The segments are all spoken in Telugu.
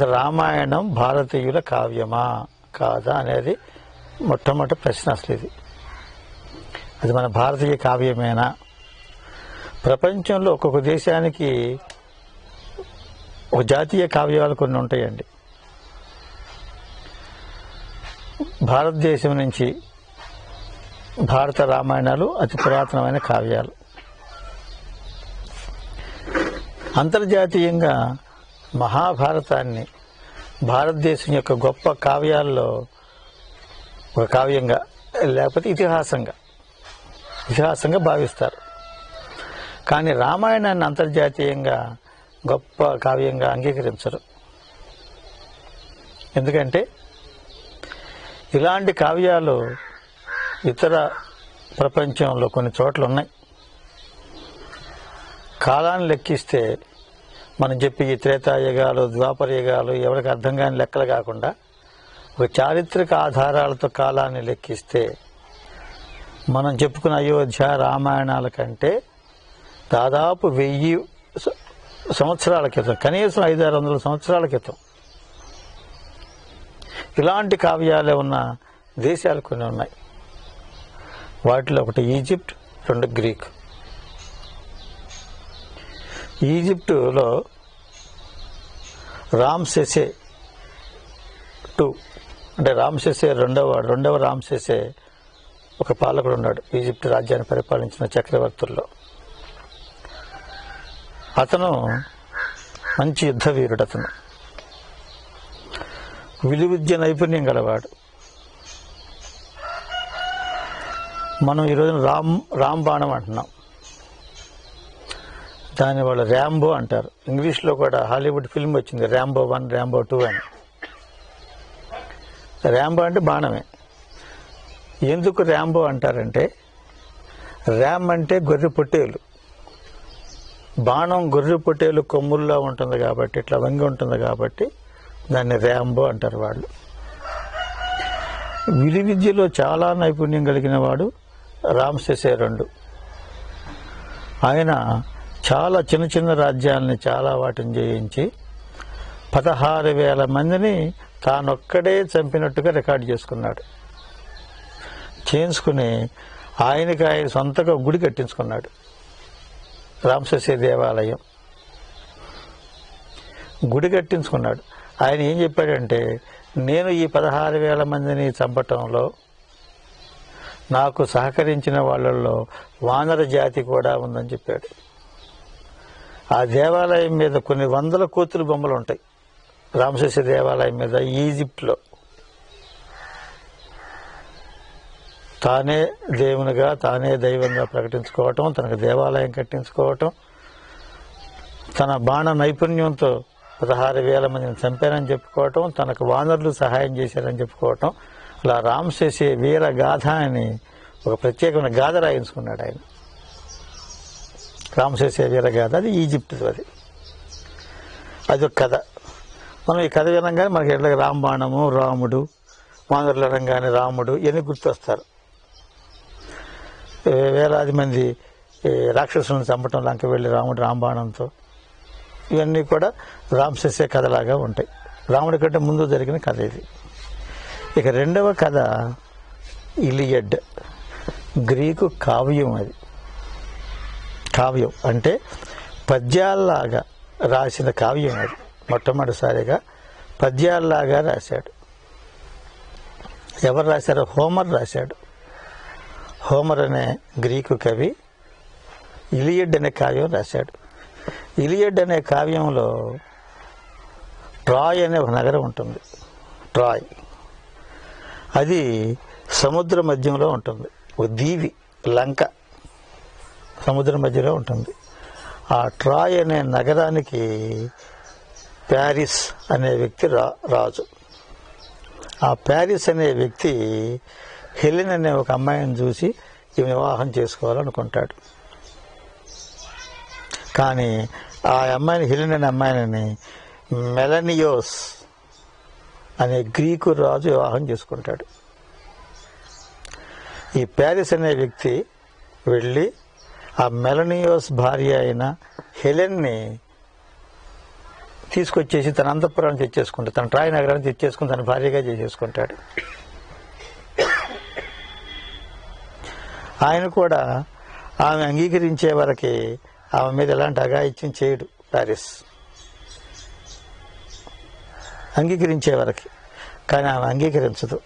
అసలు రామాయణం భారతీయుల కావ్యమా? కాదా అనేది మొట్టమొదటి ప్రశ్న అసలు ఇది. అది మన భారతీయ కావ్యమేనా? ప్రపంచంలో ఒక్కొక్క దేశానికి ఒక జాతీయ కావ్యాలు కొన్ని ఉంటాయండి. భారతదేశం నుంచి భారత రామాయణాలు అతి పురాతనమైన కావ్యాలు. అంతర్జాతీయంగా మహాభారతాన్ని భారతదేశం యొక్క గొప్ప కావ్యాల్లో ఒక కావ్యంగా లేకపోతే ఇతిహాసంగా ఇతిహాసంగా భావిస్తారు. కానీ రామాయణాన్ని అంతర్జాతీయంగా గొప్ప కావ్యంగా అంగీకరించరు. ఎందుకంటే ఇలాంటి కావ్యాలు ఇతర ప్రపంచంలో కొన్ని చోట్ల ఉన్నాయి కాలాన్ని లెక్కిస్తే మనం చెప్పి ఈ త్రేతాయుగాలు ద్వాపరయుగాలు ఎవరికి అర్థం కాని లెక్కలు కాకుండా ఒక చారిత్రక ఆధారాలతో కాలాన్ని లెక్కిస్తే మనం చెప్పుకున్న అయోధ్య రామాయణాల కంటే దాదాపు వెయ్యి సంవత్సరాల క్రితం కనీసం ఐదారు వందల సంవత్సరాల క్రితం. ఇలాంటి కావ్యాలే ఉన్న దేశాలు కొన్ని ఉన్నాయి. వాటిలో ఒకటి ఈజిప్ట్ రెండు గ్రీక్. ఈజిప్టులో రామ్సెసే టూ అంటే రామ్సెసే రెండవ రెండవ రామ్సెసే ఒక పాలకుడు ఉన్నాడు. ఈజిప్ట్ రాజ్యాన్ని పరిపాలించిన చక్రవర్తుల్లో. అతను మంచి యుద్ధ వీరుడు అతను. విలువిద్య నైపుణ్యం గలవాడు. మనం ఈరోజు రామ్ రామ్ బాణం అంటున్నాం. దాని వాళ్ళు ర్యాంబో అంటారు. ఇంగ్లీష్లో కూడా హాలీవుడ్ ఫిల్మ్ వచ్చింది ర్యాంబో వన్ ర్యాంబో టూ అని. ర్యాంబో అంటే బాణమే. ఎందుకు ర్యాంబో అంటారంటే ర్యామ్ అంటే గొర్రె పొట్టేలు. బాణం గొర్రె పొట్టేలు కొమ్ముల్లో ఉంటుంది కాబట్టి ఇట్లా వంగి ఉంటుంది కాబట్టి దాన్ని ర్యాంబో అంటారు వాళ్ళు. విలు విద్యలో చాలా నైపుణ్యం కలిగిన వాడు రామ్ రెండు. ఆయన చాలా చిన్న చిన్న రాజ్యాలని చాలా వాటిని జయించి పదహారు వేల మందిని తానొక్కడే చంపినట్టుగా రికార్డు చేసుకున్నాడు. చేయించుకుని ఆయనకి ఆయన సొంతగా గుడి కట్టించుకున్నాడు. రామశశి దేవాలయం. గుడి కట్టించుకున్నాడు. ఆయన ఏం చెప్పాడంటే నేను ఈ పదహారు వేల మందిని చంపటంలో నాకు సహకరించిన వాళ్ళల్లో వానర జాతి కూడా ఉందని చెప్పాడు. ఆ దేవాలయం మీద కొన్ని వందల కోతులు బొమ్మలు ఉంటాయి. రామశేష దేవాలయం మీద ఈజిప్ట్లో. తానే దేవునిగా తానే దైవంగా ప్రకటించుకోవటం తనకు దేవాలయం కట్టించుకోవటం తన బాణ నైపుణ్యంతో పదహారు వేల మందిని చంపారని చెప్పుకోవటం తనకు వానరులు సహాయం చేశారని చెప్పుకోవటం అలా రామశేషే వీర గాథ అని ఒక ప్రత్యేకమైన గాథ రాయించుకున్నాడు ఆయన. రామసే వీర గాథ అది ఈజిప్ట్ అది. అది ఒక కథ. మనం ఈ కథ వినంగానే మనకి ఎట్లా రాంబాణము రాముడు వానరులు అనగానే రాముడు ఇవన్నీ గుర్తొస్తారు. వేలాది మంది రాక్షసులను చంపటం లంక వెళ్ళి రాముడు రాంబాణంతో ఇవన్నీ కూడా రామశస్య కథలాగా ఉంటాయి. రాముడి కంటే ముందు జరిగిన కథ ఇది. ఇక రెండవ కథ ఇలియడ్ గ్రీకు కావ్యం అది. కావ్యం. అంటే పద్యాల్లాగా రాసిన కావ్యం అది మొట్టమొదటిసారిగా పద్యాల్లాగా రాశాడు. ఎవరు రాశారు? హోమర్ రాశాడు. హోమర్ అనే గ్రీకు కవి ఇలియడ్ అనే కావ్యం రాశాడు. ఇలియడ్ అనే కావ్యంలో ట్రాయ్ అనే ఒక నగరం ఉంటుంది. ట్రాయ్. అది సముద్ర మధ్యంలో ఉంటుంది. ఒక దీవి లంక. సముద్ర మధ్యలో ఉంటుంది. ఆ ట్రాయ్ అనే నగరానికి ప్యారిస్ అనే వ్యక్తి రా రాజు. ఆ ప్యారిస్ అనే వ్యక్తి హెలిన్ అనే ఒక అమ్మాయిని చూసి ఈ వివాహం చేసుకోవాలనుకుంటాడు. కానీ ఆ అమ్మాయిని హెలిన్ అనే అమ్మాయిని మెలనియోస్ అనే గ్రీకు రాజు వివాహం చేసుకుంటాడు. ఈ ప్యారిస్ అనే వ్యక్తి వెళ్ళి ఆ మెలనియోస్ భార్య అయిన హెలెన్ని తీసుకొచ్చేసి తన అంతఃపురాన్ని తెచ్చేసుకుంటాడు తన ట్రాయ్ నగరాన్ని తెచ్చేసుకుని తన భార్యగా చేసేసుకుంటాడు. ఆయన కూడా ఆమె అంగీకరించే వరకి ఆమె మీద ఎలాంటి అఘాయిత్యం చేయడు ప్యారిస్. అంగీకరించే వరకు కానీ ఆమె అంగీకరించదు.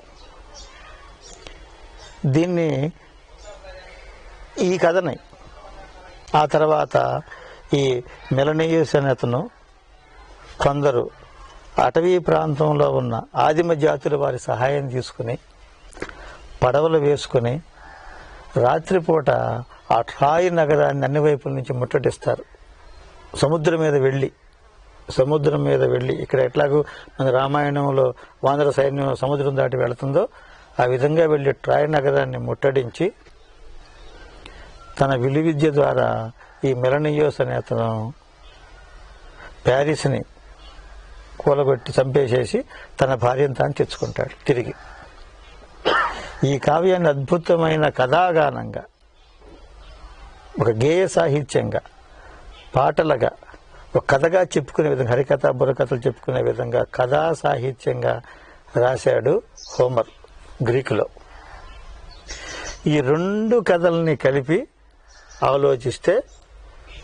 దీన్ని ఈ కథని ఆ తర్వాత ఈ మెలనీయస్ అనే అతను కొందరు అటవీ ప్రాంతంలో ఉన్న ఆదిమ జాతుల వారి సహాయం తీసుకుని పడవలు వేసుకుని రాత్రిపూట ఆ ట్రాయ్ నగరాన్ని అన్ని వైపుల నుంచి ముట్టడిస్తారు. సముద్రం మీద వెళ్ళి సముద్రం మీద వెళ్ళి ఇక్కడ ఎట్లాగూ మన రామాయణంలో వానర సైన్యం సముద్రం దాటి వెళుతుందో ఆ విధంగా వెళ్ళి ట్రాయ్ నగరాన్ని ముట్టడించి తన విలువిద్య ద్వారా ఈ మెలనియోస్ అనే అతను ప్యారిస్ని కూలగొట్టి చంపేసేసి తన భార్యను తాను తెచ్చుకుంటాడు తిరిగి. ఈ కావ్యాన్ని అద్భుతమైన కథాగానంగా ఒక గేయ సాహిత్యంగా పాటలుగా ఒక కథగా చెప్పుకునే విధంగా హరికథ బుర్రకథలు చెప్పుకునే విధంగా కథా సాహిత్యంగా రాశాడు హోమర్ గ్రీకులో. ఈ రెండు కథల్ని కలిపి ఆలోచిస్తే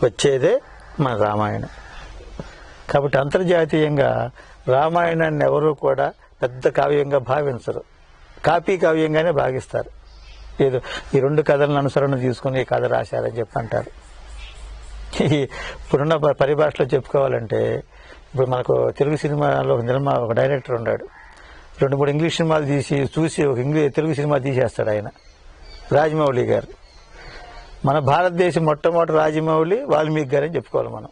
వచ్చేదే మన రామాయణం. కాబట్టి అంతర్జాతీయంగా రామాయణాన్ని ఎవరూ కూడా పెద్ద కావ్యంగా భావించరు. కాపీ కావ్యంగానే భావిస్తారు. ఏదో ఈ రెండు కథలను అనుసరణ తీసుకుని ఈ కథ రాశారని చెప్పి అంటారు ఈ ఇప్పుడున్న పరిభాషలో చెప్పుకోవాలంటే ఇప్పుడు మనకు తెలుగు సినిమాలో ఒక నిర్మా ఒక డైరెక్టర్ ఉన్నాడు. రెండు మూడు ఇంగ్లీష్ సినిమాలు తీసి చూసి ఒక ఇంగ్లీష్ తెలుగు సినిమా తీసేస్తాడు ఆయన. రాజమౌళి గారు. మన భారతదేశం మొట్టమొదటి రాజమౌళి వాల్మీకి గారని చెప్పుకోవాలి మనం.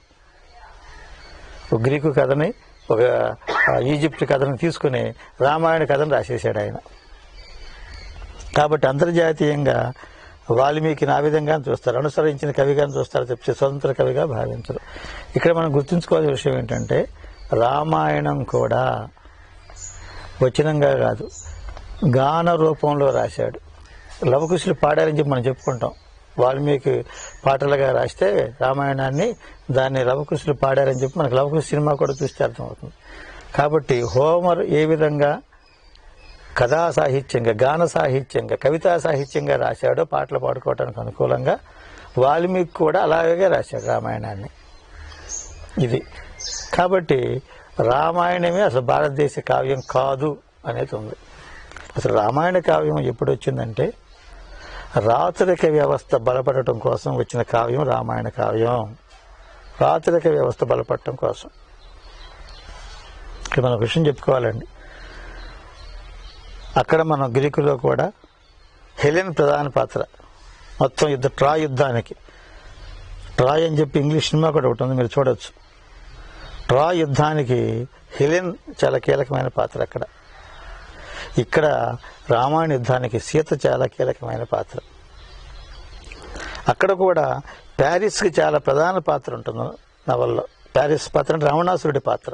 ఒక గ్రీకు కథని ఒక ఈజిప్ట్ కథను తీసుకుని రామాయణ కథను రాసేసాడు ఆయన. కాబట్టి అంతర్జాతీయంగా వాల్మీకిని ఆ విధంగా చూస్తారు. అనుసరించిన కవిగా చూస్తారు తప్పితే స్వతంత్ర కవిగా భావించరు. ఇక్కడ మనం గుర్తుంచుకోవాల్సిన విషయం ఏంటంటే రామాయణం కూడా వచనంగా కాదు గాన రూపంలో రాశాడు. లవకుశులు పాడారని చెప్పి మనం చెప్పుకుంటాం. వాల్మీకి పాటలుగా రాస్తే రామాయణాన్ని దాన్ని లవకృష్ణుడు పాడారని చెప్పి మనకు లవకృష్ణ సినిమా కూడా చూస్తే అర్థమవుతుంది. కాబట్టి హోమర్ ఏ విధంగా కథా సాహిత్యంగా గాన సాహిత్యంగా కవితా సాహిత్యంగా రాశాడో పాటలు పాడుకోవడానికి అనుకూలంగా వాల్మీకి కూడా అలాగే రాశాడు రామాయణాన్ని. ఇది. కాబట్టి రామాయణమే అసలు భారతదేశ కావ్యం కాదు అనేది ఉంది. అసలు రామాయణ కావ్యం ఎప్పుడు వచ్చిందంటే రాచరిక వ్యవస్థ బలపడటం కోసం వచ్చిన కావ్యం రామాయణ కావ్యం. రాచరిక వ్యవస్థ బలపడటం కోసం. ఇక్కడ మనం విషయం చెప్పుకోవాలండి. అక్కడ మనం గ్రీకులో కూడా హెలెన్ ప్రధాన పాత్ర. మొత్తం యుద్ధ ట్రా యుద్ధానికి ట్రాయ్ అని చెప్పి ఇంగ్లీష్ సినిమా కూడా ఒకటి ఉంది మీరు చూడొచ్చు. ట్రా యుద్ధానికి హెలెన్ చాలా కీలకమైన పాత్ర అక్కడ. ఇక్కడ రామాయణ యుద్ధానికి సీత చాలా కీలకమైన పాత్ర. అక్కడ కూడా ప్యారిస్కి చాలా ప్రధాన పాత్ర ఉంటుంది నవల్లో. ప్యారిస్ పాత్ర అంటే రావణాసురుడి పాత్ర.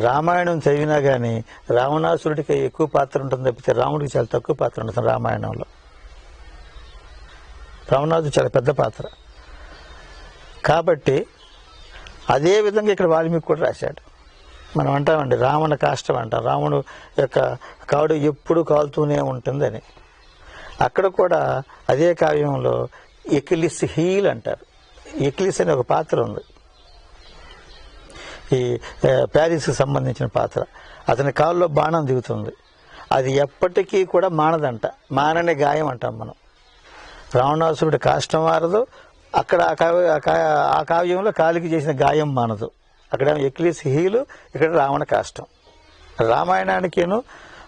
రామాయణం చదివినా కానీ రావణాసురుడికి ఎక్కువ పాత్ర ఉంటుంది తప్పితే రాముడికి చాలా తక్కువ పాత్ర ఉంటుంది రామాయణంలో. రావణాసుడు చాలా పెద్ద పాత్ర. కాబట్టి అదే విధంగా ఇక్కడ వాల్మీకి కూడా రాశాడు. మనం అంటామండి రావణ కాష్టం అంటాం. రాముడు యొక్క కాడు ఎప్పుడు కాలుతూనే ఉంటుందని. అక్కడ కూడా అదే కావ్యంలో ఎకిలిస్ హీల్ అంటారు. ఎకిలిస్ అనే ఒక పాత్ర ఉంది. ఈ ప్యారిస్కి సంబంధించిన పాత్ర. అతని కాల్లో బాణం దిగుతుంది. అది ఎప్పటికీ కూడా మానదంట. మానని గాయం అంటాం మనం. రావణాసురుడి కాష్టం మారదు. అక్కడ ఆ కావ్య ఆ కావ్యంలో కాలికి చేసిన గాయం మానదు. అక్కడ ఎక్లీస్ హీలు ఇక్కడ రావణ కాష్టం. రామాయణానికేను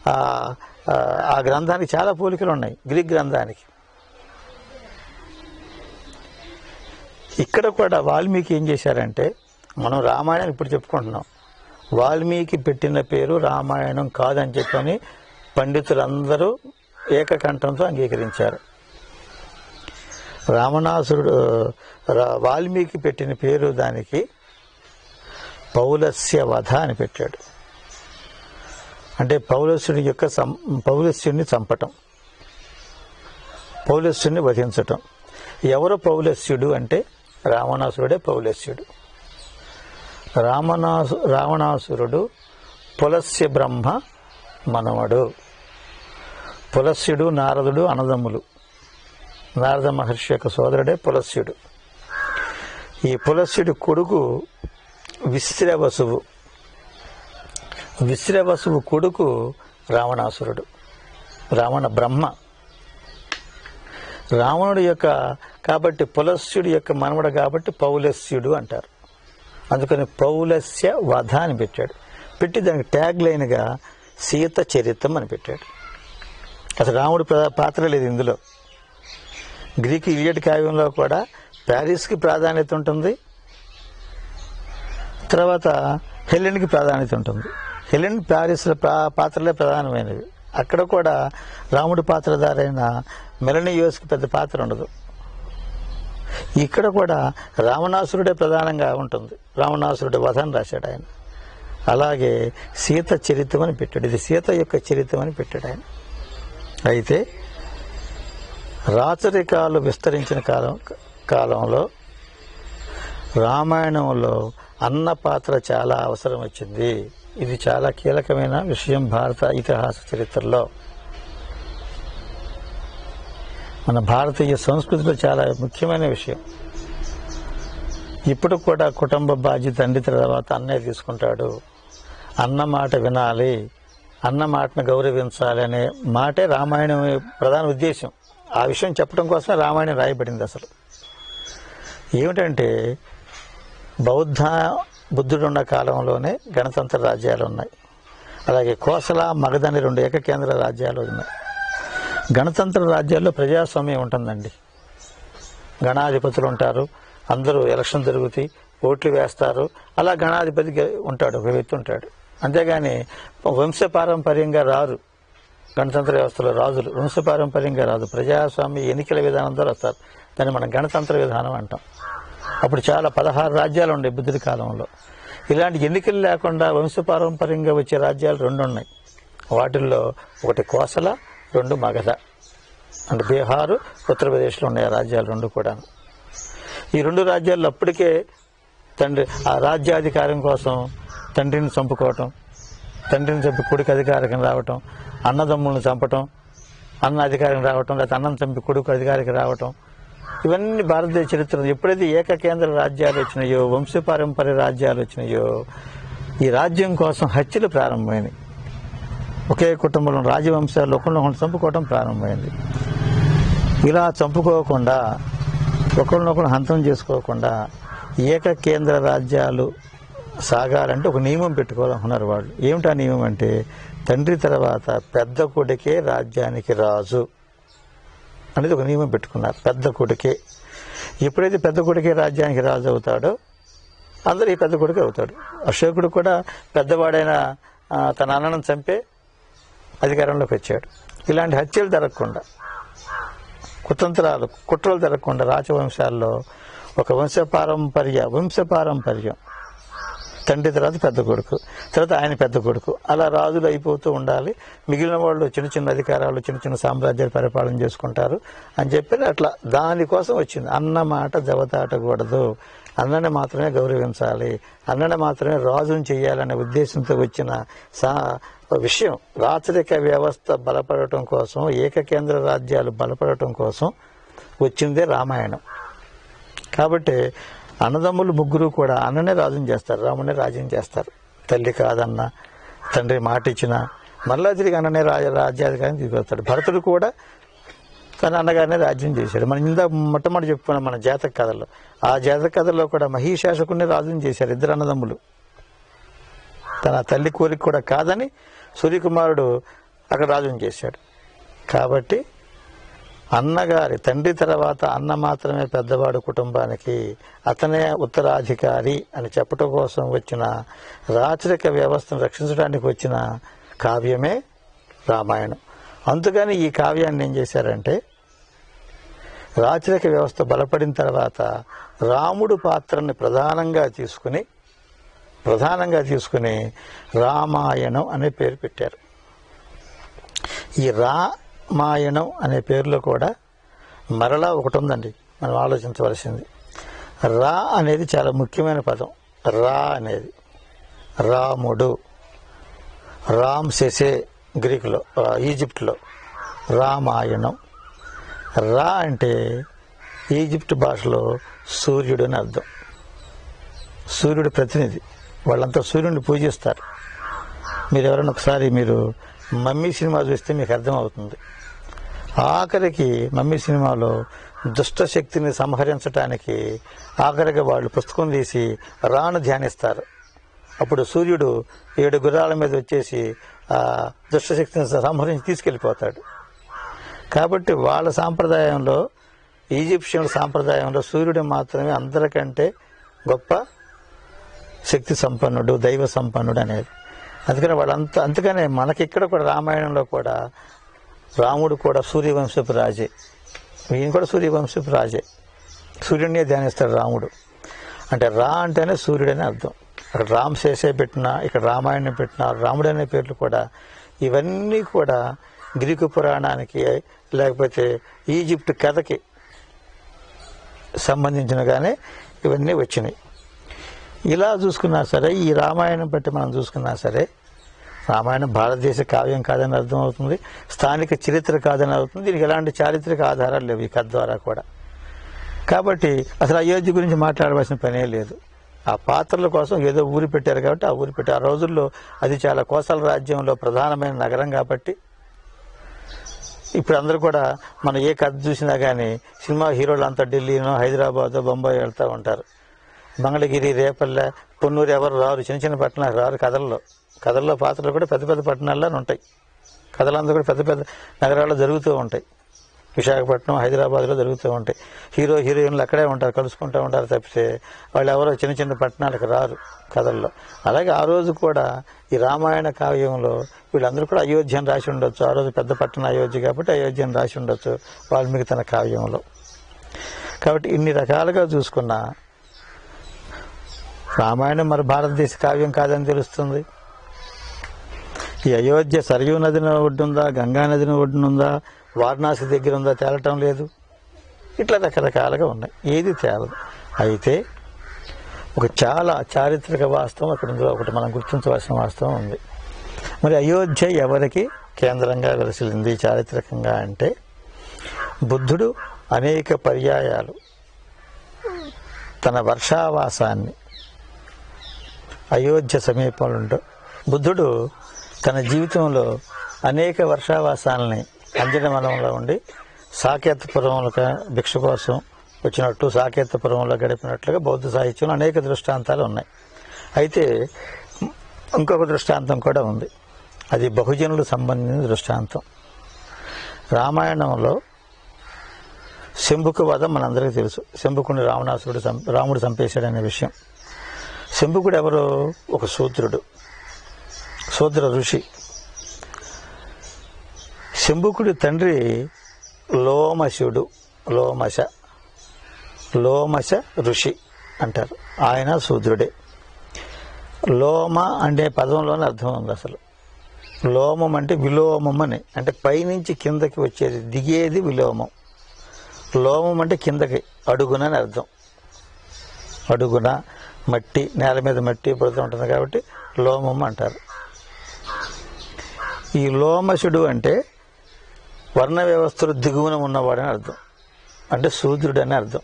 ఆ, ఆ, గ్రంథానికి చాలా పోలికలు ఉన్నాయి గ్రీక్ గ్రంథానికి. ఇక్కడ కూడా వాల్మీకి ఏం చేశారంటే మనం రామాయణం ఇప్పుడు చెప్పుకుంటున్నాం. వాల్మీకి పెట్టిన పేరు రామాయణం కాదని చెప్పని పండితులందరూ ఏకకంఠంతో అంగీకరించారు. రామణాసురుడు రా- వాల్మీకి పెట్టిన పేరు దానికి పౌలస్య వధ అని పెట్టాడు. అంటే పౌలస్యుడి యొక్క సం పౌలస్యుడిని చంపటం. పౌలస్యుడిని వధించటం. ఎవరు పౌలస్యుడు అంటే? రావణాసురుడే పౌలస్యుడు. రామణాసు రావణాసురుడు పులస్య బ్రహ్మ మనవడు. పులస్యుడు నారదుడు అనదమ్ములు నారద మహర్షి యొక్క సోదరుడే పులస్యుడు. ఈ పులస్యుడి కొడుకు విశ్రవసువు. విశ్రవసువు కొడుకు రావణాసురుడు. రావణ బ్రహ్మ. రావణుడు యొక్క కాబట్టి పులస్యుడి యొక్క మనవడు కాబట్టి పౌలస్యుడు అంటారు. అందుకని పౌలస్య వధ అని పెట్టాడు. పెట్టి దానికి ట్యాగ్ లైన్గా సీత చరిత్రం అని పెట్టాడు. అసలు రాముడు ప్ర- పాత్ర లేదు ఇందులో. గ్రీక్ ఇలియట్ కావ్యంలో కూడా ప్యారిస్కి ప్రాధాన్యత ఉంటుంది. తర్వాత హెలెన్కి ప్రాధాన్యత ఉంటుంది. హెలెన్ ప్యారిస్ పాత్రలే ప్రధానమైనవి. అక్కడ కూడా రాముడి పాత్రధారైన మెలనియోస్కి పెద్ద పాత్ర ఉండదు. ఇక్కడ కూడా రావణాసురుడే ప్రధానంగా ఉంటుంది. రావణాసురుడి వధం రాశాడు ఆయన. అలాగే సీత చరిత్రం అని పెట్టాడు. ఇది సీత యొక్క చరిత్రం అని పెట్టాడు ఆయన. అయితే రాచరికాలు విస్తరించిన కాలం కాలంలో రామాయణంలో అన్న పాత్ర చాలా అవసరం వచ్చింది ఇది చాలా కీలకమైన విషయం భారత ఇతిహాస చరిత్రలో. మన భారతీయ సంస్కృతిలో చాలా ముఖ్యమైన విషయం. ఇప్పుడు కూడా కుటుంబ బాధ్యత తండ్రి తర్వాత అన్నయ్య తీసుకుంటాడు. అన్న మాట వినాలి అన్న మాటను గౌరవించాలి అనే మాటే రామాయణం ప్రధాన ఉద్దేశం ఆ విషయం చెప్పడం కోసమే రామాయణం రాయబడింది అసలు. ఏమిటంటే బౌద్ధ బుద్ధుడున్న కాలంలోనే గణతంత్ర రాజ్యాలు ఉన్నాయి. అలాగే కోసల మగధని రెండు ఏకకేంద్ర రాజ్యాలు ఉన్నాయి. గణతంత్ర రాజ్యాల్లో ప్రజాస్వామ్యం ఉంటుందండి. గణాధిపతులు ఉంటారు అందరూ ఎలక్షన్ జరుగుతాయి ఓట్లు వేస్తారు అలా గణాధిపతి ఉంటాడు ఒక వ్యక్తి ఉంటాడు. అంతేగాని వంశపారంపర్యంగా రారు గణతంత్ర వ్యవస్థలో రాజులు. వంశపారంపర్యంగా రాదు ప్రజాస్వామ్య ఎన్నికల విధానం ద్వారా వస్తారు. దాన్ని మనం గణతంత్ర విధానం అంటాం. అప్పుడు చాలా పదహారు రాజ్యాలు ఉండే బుద్ధుడి కాలంలో. ఇలాంటి ఎన్నికలు లేకుండా వంశపారంపర్యంగా వచ్చే రాజ్యాలు రెండు ఉన్నాయి వాటిల్లో ఒకటి కోసల రెండు మగధ. అంటే బీహారు ఉత్తరప్రదేశ్లో ఉన్నాయి ఆ రాజ్యాలు రెండు కూడా ఈ రెండు రాజ్యాల్లో అప్పటికే తండ్రి ఆ రాజ్యాధికారం కోసం తండ్రిని చంపుకోవటం తండ్రిని చంపి కొడుకు అధికారికం రావటం అన్నదమ్ములను చంపటం అన్న అధికారం రావటం లేకపోతే అన్నం చంపి కొడుకు అధికారికి రావటం ఇవన్నీ భారతదేశ చరిత్ర ఎప్పుడైతే ఏకకేంద్ర రాజ్యాలు వచ్చినాయో వంశపారంపర్య రాజ్యాలు వచ్చినాయో ఈ రాజ్యం కోసం హత్యలు ప్రారంభమైనవి ఒకే కుటుంబంలో రాజవంశాలు ఒకరినొకరు చంపుకోవడం ప్రారంభమైంది. ఇలా చంపుకోకుండా ఒకరినొకరు హంతం చేసుకోకుండా ఏక కేంద్ర రాజ్యాలు సాగాలంటే ఒక నియమం పెట్టుకోవాలనుకున్నారు వాళ్ళు. ఏమిటా నియమం అంటే తండ్రి తర్వాత పెద్ద కొడుకే రాజ్యానికి రాజు. అనేది ఒక నియమం పెట్టుకున్నారు. పెద్ద కొడుకే. ఎప్పుడైతే పెద్ద కొడుకే రాజ్యానికి రాజు అవుతాడో అందరూ ఈ పెద్ద కొడుకే అవుతాడు అశోకుడు కూడా పెద్దవాడైన తన అన్నను చంపే అధికారంలోకి వచ్చాడు. ఇలాంటి హత్యలు జరగకుండా కుతంత్రాలు కుట్రలు జరగకుండా రాజవంశాల్లో ఒక వంశపారంపర్య వంశపారంపర్యం తండ్రి తర్వాత పెద్ద కొడుకు తర్వాత ఆయన పెద్ద కొడుకు. అలా రాజులు అయిపోతూ ఉండాలి. మిగిలిన వాళ్ళు చిన్న చిన్న అధికారాలు చిన్న చిన్న సామ్రాజ్యాలు పరిపాలన చేసుకుంటారు అని చెప్పి అట్లా దానికోసం వచ్చింది. అన్నమాట జవతాటకూడదు అన్నని మాత్రమే గౌరవించాలి. అన్నని మాత్రమే రాజుని చేయాలనే ఉద్దేశంతో వచ్చిన సా విషయం రాచరిక వ్యవస్థ బలపడటం కోసం ఏకకేంద్ర రాజ్యాలు బలపడటం కోసం వచ్చిందే రామాయణం. కాబట్టి అన్నదమ్ములు ముగ్గురు కూడా అన్ననే రాజుని చేస్తారు రామునే రాజ్యం చేస్తారు. తల్లి కాదన్న తండ్రి మాట ఇచ్చిన మళ్ళా తిరిగి అన్ననే రాజ రాజ్యాధికారిని తీసుకొస్తాడు భరతుడు కూడా తన అన్నగారినే రాజ్యం చేశాడు. మనం ఇందా మొట్టమొదటి చెప్పుకున్నాం మన జాతక కథలో ఆ జాతక కథలో కూడా మహీశాసకుడిని రాజుని చేశారు ఇద్దరు అన్నదమ్ములు. తన తల్లి కోరిక కూడా కాదని సూర్యకుమారుడు అక్కడ రాజుని చేశాడు. కాబట్టి అన్నగారి తండ్రి తర్వాత అన్న మాత్రమే పెద్దవాడు కుటుంబానికి అతనే ఉత్తరాధికారి అని చెప్పటం కోసం వచ్చిన రాచరిక వ్యవస్థను రక్షించడానికి వచ్చిన కావ్యమే రామాయణం. అందుకని ఈ కావ్యాన్ని ఏం చేశారంటే రాచరిక వ్యవస్థ బలపడిన తర్వాత రాముడు పాత్రని ప్రధానంగా తీసుకుని ప్రధానంగా తీసుకుని రామాయణం అనే పేరు పెట్టారు. ఈ రా రామాయణం అనే పేరులో కూడా మరలా ఒకటి ఉందండి మనం ఆలోచించవలసింది. రా అనేది చాలా ముఖ్యమైన పదం. రా అనేది. రాముడు. రామ్ సెసే గ్రీకులో ఈజిప్ట్లో. రామాయణం. రా అంటే ఈజిప్ట్ భాషలో సూర్యుడు అని అర్థం. సూర్యుడు ప్రతినిధి. వాళ్ళంతా సూర్యుడిని పూజిస్తారు. మీరు ఎవరైనా ఒకసారి మీరు మమ్మీ సినిమా చూస్తే మీకు అర్థమవుతుంది. ఆఖరికి మమ్మీ సినిమాలో దుష్ట శక్తిని సంహరించడానికి ఆఖరికి వాళ్ళు పుస్తకం తీసి రాను ధ్యానిస్తారు. అప్పుడు సూర్యుడు ఏడు గుర్రాల మీద వచ్చేసి ఆ దుష్ట శక్తిని సంహరించి తీసుకెళ్ళిపోతాడు. కాబట్టి వాళ్ళ సాంప్రదాయంలో ఈజిప్షియన్ సాంప్రదాయంలో సూర్యుడు మాత్రమే అందరికంటే గొప్ప శక్తి సంపన్నుడు దైవ సంపన్నుడు అనేది. అందుకని వాళ్ళంతా అందుకనే మనకి ఇక్కడ కూడా రామాయణంలో కూడా రాముడు కూడా సూర్యవంశపు రాజే. ఈయన కూడా సూర్యవంశపు రాజే. సూర్యుడినే ధ్యానిస్తాడు రాముడు. అంటే రా అంటేనే సూర్యుడని అర్థం. అక్కడ రామ్ శేషే పెట్టినా ఇక్కడ రామాయణం పెట్టిన రాముడు అనే పేర్లు కూడా ఇవన్నీ కూడా గ్రీకు పురాణానికి లేకపోతే ఈజిప్ట్ కథకి సంబంధించినగానే ఇవన్నీ వచ్చినాయి. ఇలా చూసుకున్నా సరే ఈ రామాయణం బట్టి మనం చూసుకున్నా సరే రామాయణం భారతదేశ కావ్యం కాదని అర్థం అవుతుంది స్థానిక చరిత్ర కాదని అవుతుంది దీనికి ఎలాంటి చారిత్రక ఆధారాలు లేవు ఈ కథ ద్వారా కూడా. కాబట్టి అసలు అయోధ్య గురించి మాట్లాడవలసిన పనే లేదు. ఆ పాత్రల కోసం ఏదో ఊరి పెట్టారు కాబట్టి ఆ ఊరి పెట్టారు. ఆ రోజుల్లో అది చాలా కోసల రాజ్యంలో ప్రధానమైన నగరం కాబట్టి ఇప్పుడు అందరూ కూడా మనం ఏ కథ చూసినా కానీ సినిమా హీరోలు అంతా ఢిల్లీనో హైదరాబాద్ బొంబాయి వెళ్తూ ఉంటారు. మంగళగిరి రేపల్లె పొన్నూరు ఎవరు రారు చిన్న చిన్న పట్టణాలు రారు కథల్లో. కథల్లో పాత్రలు కూడా పెద్ద పెద్ద పట్టణాల్లోనే ఉంటాయి. కథలంతా కూడా పెద్ద పెద్ద నగరాల్లో జరుగుతూ ఉంటాయి. విశాఖపట్నం హైదరాబాద్లో జరుగుతూ ఉంటాయి. హీరో హీరోయిన్లు అక్కడే ఉంటారు కలుసుకుంటూ ఉంటారు తప్పితే వాళ్ళు ఎవరో చిన్న చిన్న పట్టణాలకు రారు కథల్లో. అలాగే ఆ రోజు కూడా ఈ రామాయణ కావ్యంలో వీళ్ళందరూ కూడా అయోధ్యను రాసి ఉండొచ్చు. ఆ రోజు పెద్ద పట్టణ అయోధ్య కాబట్టి అయోధ్యను రాసి ఉండొచ్చు వాల్మీకి తన కావ్యంలో. కాబట్టి ఇన్ని రకాలుగా చూసుకున్న రామాయణం మరి భారతదేశ కావ్యం కాదని తెలుస్తుంది. ఈ అయోధ్య సరయూ నదిన ఒడ్డుందా గంగా నదిన ఒడ్డునుందా వారణాసి దగ్గర ఉందా తేలటం లేదు. ఇట్లా రకరకాలుగా ఉన్నాయి. ఏది తేలదు. అయితే ఒక చాలా చారిత్రక వాస్తవం అక్కడ ఇందులో ఒకటి మనం గుర్తించవలసిన వాస్తవం ఉంది. మరి అయోధ్య ఎవరికి కేంద్రంగా వెలసిలింది చారిత్రకంగా అంటే బుద్ధుడు అనేక పర్యాయాలు తన వర్షావాసాన్ని అయోధ్య సమీపంలో ఉంటూ బుద్ధుడు తన జీవితంలో అనేక వర్షావాసాలని అంజనవనంలో ఉండి సాకేతపురంలో భిక్ష కోసం వచ్చినట్టు సాకేతపురంలో గడిపినట్లుగా బౌద్ధ సాహిత్యంలో అనేక దృష్టాంతాలు ఉన్నాయి. అయితే ఇంకొక దృష్టాంతం కూడా ఉంది. అది బహుజనులకు సంబంధించిన దృష్టాంతం. రామాయణంలో శంభుకు వధం మనందరికీ తెలుసు. శంభుకుని రావణాసురుడు రాముడు చంపేశాడనే విషయం. శంభుకుడు ఎవరు? ఒక శూద్రుడు. శూద్ర ఋషి శంభుకుడి తండ్రి లోమశుడు లోమశ లోమశ ఋషి అంటారు. ఆయన శూద్రుడే. లోమ అంటే పదంలోనే అర్థం ఉంది అసలు. లోమం అంటే విలోమం అని అంటే పైనుంచి కిందకి వచ్చేది దిగేది విలోమం. లోమం అంటే కిందకి అడుగున అని అర్థం. అడుగున మట్టి నేల మీద మట్టి పడుతూ ఉంటుంది కాబట్టి లోమం అంటారు. ఈ లోమశుడు అంటే వర్ణ వ్యవస్థలు దిగువన ఉన్నవాడని అర్థం. అంటే శూద్రుడు అని అర్థం.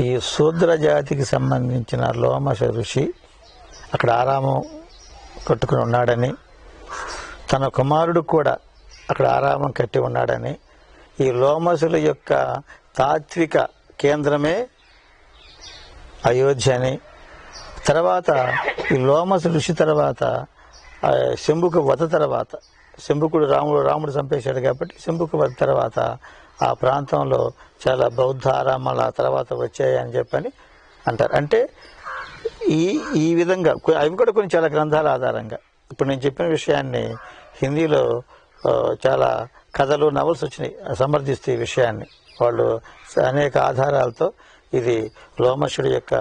ఈ శూద్ర జాతికి సంబంధించిన లోమశ ఋషి అక్కడ ఆరామం కట్టుకుని ఉన్నాడని తన కుమారుడు కూడా అక్కడ ఆరామం కట్టి ఉన్నాడని ఈ లోమసుల యొక్క తాత్విక కేంద్రమే అయోధ్య అని. తర్వాత ఈ లోమసు ఋషి తర్వాత శంభుకు వధ తర్వాత శంభుకుడు రాముడు రాముడు చంపేశాడు కాబట్టి శంభుకు వధ తర్వాత ఆ ప్రాంతంలో చాలా బౌద్ధ ఆరామాలు ఆ తర్వాత వచ్చాయి అని చెప్పని అంటారు. అంటే ఈ ఈ విధంగా అవి కూడా కొన్ని చాలా గ్రంథాల ఆధారంగా. ఇప్పుడు నేను చెప్పిన విషయాన్ని హిందీలో చాలా కథలు నవల్స్ వచ్చినాయి సమర్థిస్తూ ఈ విషయాన్ని. వాళ్ళు అనేక ఆధారాలతో ఇది లోమశుడి యొక్క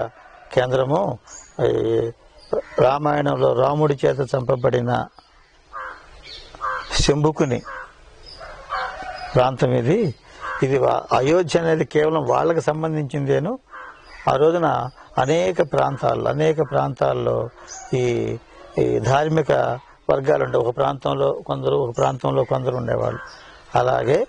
కేంద్రము ఈ రామాయణంలో రాముడి చేత చంపబడిన శంభుకుని ప్రాంతం ఇది. ఇది వా- అయోధ్య అనేది కేవలం వాళ్ళకి సంబంధించిందేను ఆ రోజున అనేక ప్రాంతాల్లో అనేక ప్రాంతాల్లో ఈ ఈ ధార్మిక వర్గాలు ఉండే ఒక ప్రాంతంలో కొందరు ఒక ప్రాంతంలో కొందరు ఉండేవాళ్ళు. అలాగే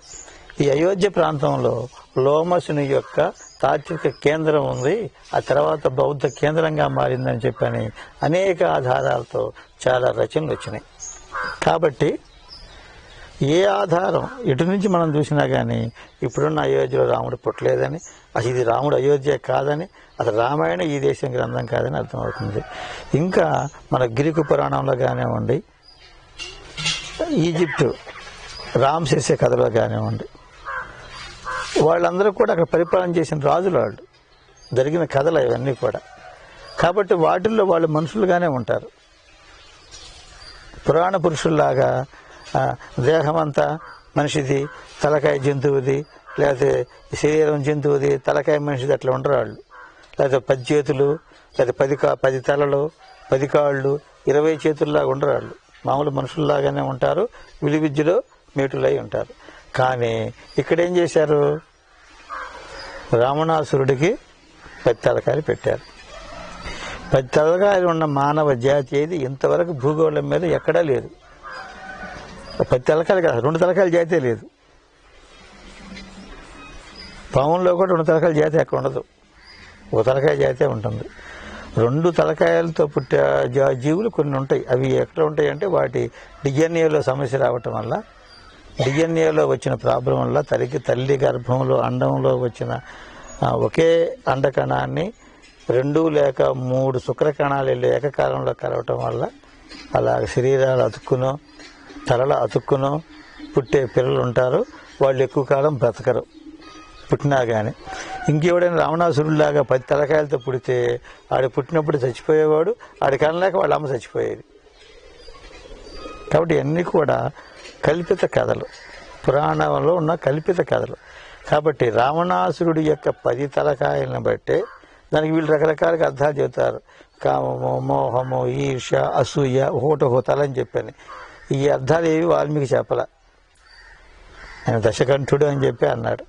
ఈ అయోధ్య ప్రాంతంలో లోమసుని యొక్క తాత్విక కేంద్రం ఉంది. ఆ తర్వాత బౌద్ధ కేంద్రంగా మారిందని చెప్పని అనేక ఆధారాలతో చాలా రచనలు వచ్చినాయి. కాబట్టి ఏ ఆధారం ఎటు నుంచి మనం చూసినా కానీ ఇప్పుడున్న అయోధ్యలో రాముడు పుట్టలేదని అసలు ఇది రాముడు అయోధ్య కాదని అసలు రామాయణ ఈ దేశం గ్రంథం కాదని అర్థమవుతుంది. ఇంకా మన గ్రీకు పురాణంలో కానివ్వండి ఈజిప్టు రామ్ చేసే కథలో కానివ్వండి వాళ్ళందరూ కూడా అక్కడ పరిపాలన చేసిన రాజులు వాళ్ళు. జరిగిన కథలు ఇవన్నీ కూడా. కాబట్టి వాటిల్లో వాళ్ళు మనుషులుగానే ఉంటారు. పురాణ పురుషుల్లాగా దేహమంతా మనిషిది తలకాయ జంతువుది లేకపోతే శరీరం జంతువుది తలకాయ మనిషిది అట్లా ఉండరు వాళ్ళు. లేకపోతే పది చేతులు లేకపోతే పది కా పది తలలు పది కాళ్ళు ఇరవై చేతుల్లాగా ఉండరు వాళ్ళు. మామూలు మనుషుల్లాగానే ఉంటారు విలువిద్యలో మేటులై ఉంటారు. కానీ ఇక్కడ ఏం చేశారు? రావణాసురుడికి పది తలకాయలు పెట్టారు. పది తలకాయలు ఉన్న మానవ జాతి ఏది? ఇంతవరకు భూగోళం మీద ఎక్కడా లేదు. పది తలకాయలు కాదు రెండు తలకాయల జాతే లేదు. పాముల్లో కూడా రెండు తలకాయల జాతి ఎక్కడ ఉండదు. ఒక తలకాయ జాతే ఉంటుంది. రెండు తలకాయలతో పుట్టే జా- జీవులు కొన్ని ఉంటాయి. అవి ఎక్కడ ఉంటాయి అంటే వాటి డిఎన్ఏలో సమస్య రావటం వల్ల డిఎన్ఏలో వచ్చిన ప్రాబ్లం వల్ల తల్లికి తల్లి గర్భంలో అండంలో వచ్చిన ఒకే అండకణాన్ని రెండు లేక మూడు శుక్రకణాలు ఏకకాలంలో కలవటం వల్ల అలా శరీరాలు అతుక్కునో తలలు అతుక్కునో పుట్టే పిల్లలు ఉంటారు. వాళ్ళు ఎక్కువ కాలం బ్రతకరు. పుట్టినా కానీ ఇంకెవడైనా రావణాసురుడిలాగా పది తలకాయలతో పుడితే ఆడు పుట్టినప్పుడు చచ్చిపోయేవాడు ఆడి కనలేక వాళ్ళ అమ్మ చచ్చిపోయేది. కాబట్టి అన్నీ కూడా కల్పిత కథలు. పురాణంలో ఉన్న కల్పిత కథలు. కాబట్టి రావణాసురుడి యొక్క పది తలకాయలను బట్టే దానికి వీళ్ళు రకరకాలుగా అర్థాలు చెబుతారు. కామము మోహము ఈర్ష అసూయ ఒకటి ఒక తల అని ఈ అర్థాలు ఏవి వాల్మీకి చెప్పల. ఆయన దశకంఠుడు అని చెప్పి అన్నాడు.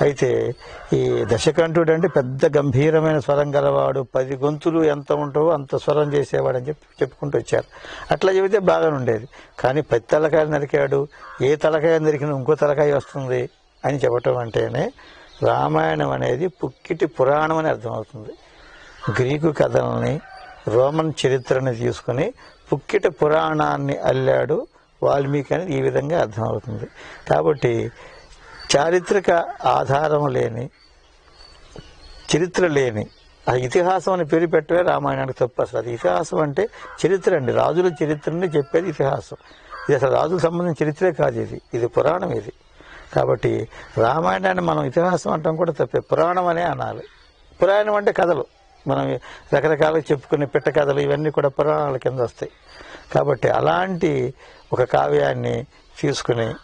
అయితే ఈ దశకంఠుడు అంటే పెద్ద గంభీరమైన స్వరం గలవాడు. పది గొంతులు ఎంత ఉంటావో అంత స్వరం చేసేవాడు అని చెప్పి చెప్పుకుంటూ వచ్చారు. అట్లా చెబితే బాగానే ఉండేది. కానీ పది తలకాయలు నరికాడు. ఏ తలకాయ నరికినా ఇంకో తలకాయ వస్తుంది అని చెప్పటం అంటేనే రామాయణం అనేది పుక్కిటి పురాణం అని అర్థమవుతుంది. గ్రీకు కథల్ని రోమన్ చరిత్రని తీసుకుని పుక్కిట పురాణాన్ని అల్లాడు వాల్మీకి అనేది ఈ విధంగా అర్థమవుతుంది. కాబట్టి చారిత్రక ఆధారం లేని చరిత్ర లేని ఆ ఇతిహాసం అని పేరు పెట్టవే రామాయణానికి తప్పు. అసలు అది ఇతిహాసం అంటే చరిత్ర అండి. రాజుల చరిత్రని చెప్పేది ఇతిహాసం. ఇది అసలు రాజులకు సంబంధించిన చరిత్రే కాదు ఇది. ఇది పురాణం ఇది. కాబట్టి రామాయణాన్ని మనం ఇతిహాసం అంటాం కూడా తప్పే. పురాణం అనే అనాలి. పురాణం అంటే కథలు. మనం రకరకాలుగా చెప్పుకునే పిట్ట కథలు ఇవన్నీ కూడా పురాణాల కింద వస్తాయి. కాబట్టి అలాంటి ఒక కావ్యాన్ని తీసుకుని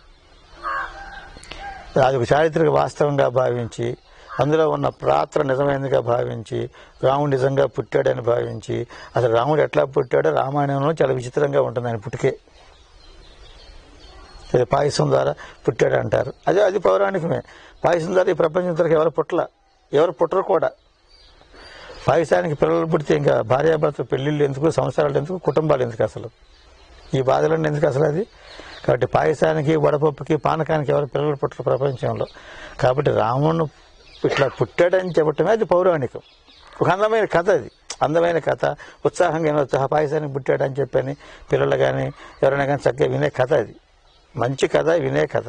అది ఒక చారిత్రక వాస్తవంగా భావించి అందులో ఉన్న పాత్ర నిజమైనదిగా భావించి రాముడు నిజంగా పుట్టాడని భావించి అసలు రాముడు ఎట్లా పుట్టాడో రామాయణంలో చాలా విచిత్రంగా ఉంటుంది ఆయన పుట్టుకే. అది పాయసం ద్వారా పుట్టాడు అంటారు. అదే అది పౌరాణికమే. పాయసం ద్వారా ఈ ప్రపంచం ద్వారా ఎవరు పుట్టల? ఎవరు పుట్టరు కూడా. పాయసానికి పిల్లలు పుడితే ఇంకా భార్యాభర్త పెళ్ళిళ్ళు ఎందుకు సంవత్సరాలు ఎందుకు కుటుంబాలు ఎందుకు అసలు? ఈ బాధలన్నీ ఎందుకు అసలు అది? కాబట్టి పాయసానికి వడపప్పుకి పానకానికి ఎవరు పిల్లలు పుట్టరు ప్రపంచంలో. కాబట్టి రాముడు ఇట్లా పుట్టాడని చెప్పటమే అది పౌరాణికం. ఒక అందమైన కథ అది. అందమైన కథ. ఉత్సాహంగా వినొచ్చు ఆ పాయసానికి పుట్టాడని చెప్పని పిల్లలు కానీ ఎవరైనా కానీ చక్కగా వినే కథ అది. మంచి కథ వినే కథ.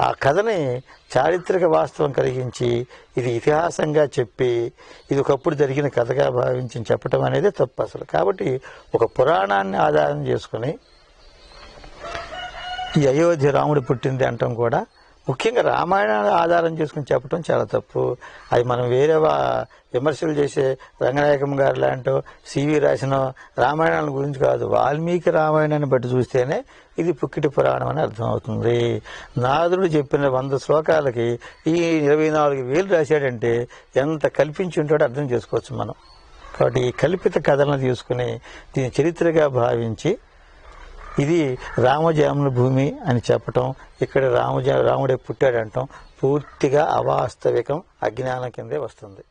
ఆ కథని చారిత్రక వాస్తవం కలిగించి ఇది ఇతిహాసంగా చెప్పి ఇది ఒకప్పుడు జరిగిన కథగా భావించి చెప్పటం అనేది తప్పు అసలు. కాబట్టి ఒక పురాణాన్ని ఆధారం చేసుకుని ఈ అయోధ్య రాముడు పుట్టింది అంటాం కూడా. ముఖ్యంగా రామాయణాన్ని ఆధారం చేసుకుని చెప్పడం చాలా తప్పు. అది మనం వేరే వా- విమర్శలు చేసే రంగనాయకం గారు లాంటో సివి రాసిన రామాయణాల గురించి కాదు వాల్మీకి రామాయణాన్ని బట్టి చూస్తేనే ఇది పుక్కిటి పురాణం అని అర్థమవుతుంది నాదుడు చెప్పిన వంద శ్లోకాలకి ఈ ఇరవై నాలుగు వేలు రాశాడంటే ఎంత కల్పించి ఉంటాడో అర్థం చేసుకోవచ్చు మనం. కాబట్టి ఈ కల్పిత కథలను తీసుకుని దీని చరిత్రగా భావించి ఇది రామజన్మ భూమి అని చెప్పటం ఇక్కడ రామజ రాముడే పుట్టాడంటాం పూర్తిగా అవాస్తవికం అజ్ఞానం కిందే వస్తుంది.